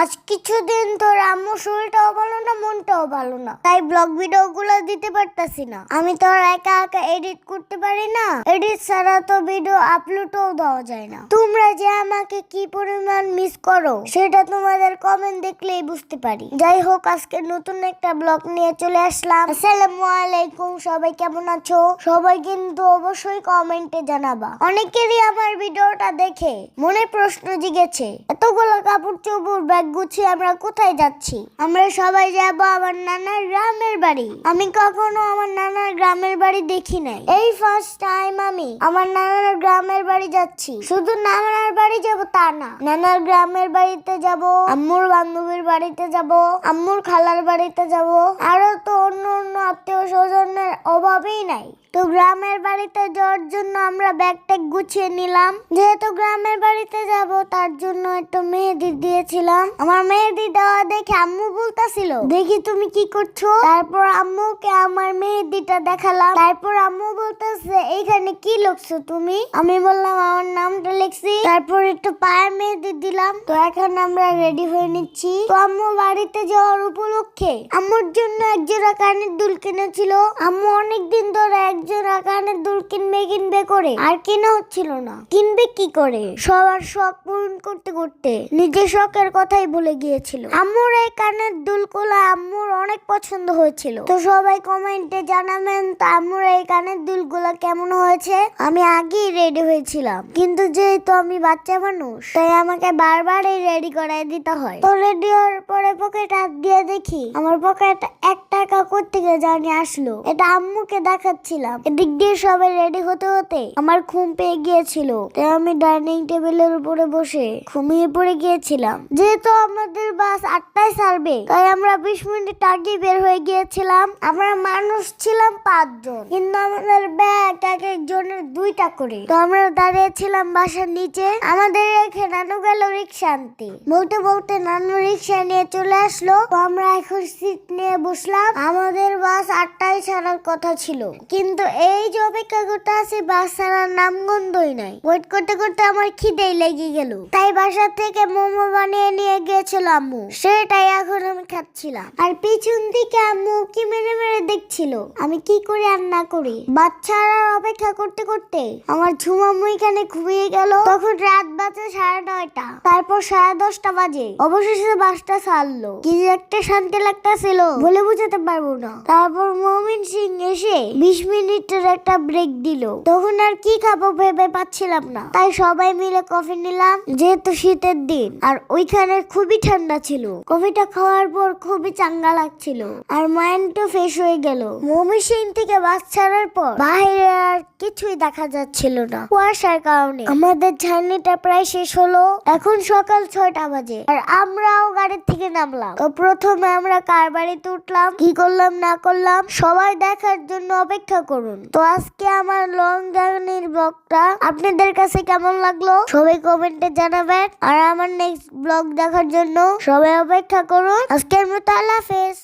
আজ কিছুদিন তোর আম্মু শরীরটাও ভালো না, মনটাও ভালো না। তাই ব্লগ ভিডিও গুলো দিতে পারতাছি না। আমি তো আর একা একা এডিট করতে পারি না। এডিট ছাড়া তো ভিডিও আপলোডও দেওয়া যায় না। তোমরা যে আমাকে কি পরিমাণ মিস করো, সেটা তোমাদের কমেন্ট দেখলেই বুঝতে পারি। যাই হোক, আজকে নতুন একটা ব্লগ নিয়ে চলে আসলাম। আসসালামু আলাইকুম, সবাই কেমন আছো? সবাই কিন্তু অবশ্যই কমেন্টে জানাবা। অনেকেরই আমার ভিডিওটা দেখে মনে প্রশ্ন জিগেছে, এতগুলো কাপড় চোপড় ব্যাগ গুছিয়ে আমরা কোথায় যাচ্ছি? আমরা সবাই যাব আমার নানার গ্রামের বাড়ি। আমি কখনো আমার নানার গ্রামের বাড়ি দেখি নাই। এই ফার্স্ট টাইম আমি আমার নানার গ্রামের বাড়ি যাচ্ছি। শুধু নানার বাড়ি যাব তা না, নানার গ্রামের বাড়িতে যাব, আম্মুর বান্ধবীর বাড়িতে যাব, আম্মুর খালার বাড়িতে যাব। আরও তো অন্য অন্য আত্মীয় স্বজনের অভাবেই নাই। তো গ্রামের বাড়িতে যাওয়ার জন্য আমরা ব্যাগ ট্যাগ গুছিয়ে নিলাম। যেহেতু গ্রামের বাড়িতে যাব, তার জন্য একটু মেহেদি দিয়েছিলাম। আমার মেহেদি দেওয়া দেখে আম্মু বলতাছিল, দেখি তুমি কি করছ? তারপর আম্মুকে আমার মেহেদিটা দেখালাম। তারপর আম্মু বলতেছে, এইখানে কি লিখছো তুমি? আমি বললাম, আমার নামটা লিখছি। তারপর একটু পায়ের মেহেদি দিলাম। তো এখন আমরা রেডি হয়ে নিচ্ছি। তো আম্মু বাড়িতে যাওয়ার উপলক্ষে আম্মুর জন্য একজোড়া কানের দুল কিনেছিল। আম্মু অনেকদিন ধরে একজোড়া কানের দুল কিনবে কিনবে করে, আর কেনা হচ্ছিল না। কিনবে কি করে? সবার শখ পূরণ করতে করতে নিজের শখের কথাই ভুলে গিয়েছিল। আম্মুর এই কানের দুলগুলো আম্মুর অনেক পছন্দ হয়েছিল। তো সবাই কমেন্টে জানাবেন, তো আম্মুর এই কানের দুলগুলো কেমন হয়েছে? আমি আগেই রেডি হয়েছিলাম। কিন্তু যেহেতু আমি বাচ্চা মানুষ, তাই আমাকে বারবার এই রেডি করাই দিতে হয়। তো রেডি হওয়ার পরে পকেট হাত দিয়ে দেখি, আমার পকেট এক টাকা কোথেকে জানি আসলো। এটা আম্মুকে দেখাচ্ছিলাম। এদিক দিয়ে সবাই রেডি হতে হতে আমার ঘুম পেয়ে গিয়েছিল। তাই আমি ডাইনিং টেবিলের উপরে বসে ঘুমিয়ে পড়ে গিয়েছিলাম। যেহেতু আমাদের বাস আটটায় ছাড়বে, তাই আমরা বিশ মিনিট আগে বের হয়ে গিয়েছিলাম। আমরা মানুষ ছিলাম পাঁচজন, কিন্তু আমাদের ব্যাগ এক একজনের দুইটা করে। তো আমরা দাঁড়িয়েছিলাম বাসার নিচে। আমাদের রেখে নানু গেল রিক্সা আনতে। বলতে বলতে নানু রিক্সা নিয়ে চলে আসলো। তো আমরা এখন সিট নিয়ে বসলাম। আমাদের বাস আটটায় ছাড়ার কথা ছিল। কিন্তু এই যে অপেক্ষা করতে আছে বাস ছাড়ার নামগন্ধই নাই। ওয়েট করতে করতে আমার খিদেই লেগে গেল। তাই বাসা থেকে মোমো বানিয়ে নিয়ে গিয়েছিল আম্মু। সেটাই এখন আমি খাচ্ছিলাম। আর পিছন দিকে আম্মু কি মেরে মেরে দেখছিল। আমি কি করে আর না করি। বাচ্চারা অপেক্ষা করতে করতে আমার ঝুমাম্মু এখানে ঘুমিয়ে গেল। তখন রাত বাজে সাড়ে নয়টা। তারপর সাড়ে দশটা বাজে। অবশেষে বাসটা ছাড়লো কি একটা শান্তি লাগতেছিল বলে বুঝাতে পারব না। তারপর মমিন সিং এসে বিশ মিনিটের একটা ব্রেক দিল। তখন আর কি খাব ভেবে পাচ্ছিলাম না। তাই সবাই মিলে কফি নিলাম, যেহেতু শীতের দিন। আর ওইখানে খুবই ঠান্ডা ছিল। কফিটা খাওয়ার পর খুবই চাঙ্গা লাগছিল। আর মাইন্ডও ফ্রেশ হয়ে গেল। মমি সিং থেকে বাস ছাড়ার পর বাইরে আর কিছুই দেখা যাচ্ছিল না। কুয়াশার কারণে। আমাদের জার্নিটা প্রায় শেষ হলো। এখন সকাল ছয়টা বাজে। আর আমরাও গাড়ির থেকে নামলাম। তো প্রথমে আমরা কার বাড়িতে উঠলাম, কি করলাম, না করলাম, সবাই দেখার জন্য অপেক্ষা করুন। তো আজকে আমার লং জার্নির ব্লগটা আপনাদের কাছে কেমন লাগল? সবাই কমেন্টে জানাবেন। আর আমার নেক্সট ব্লগ দেখার জন্য সবাই অপেক্ষা করুন। আজকের মতো আল্লাহ হাফেজ।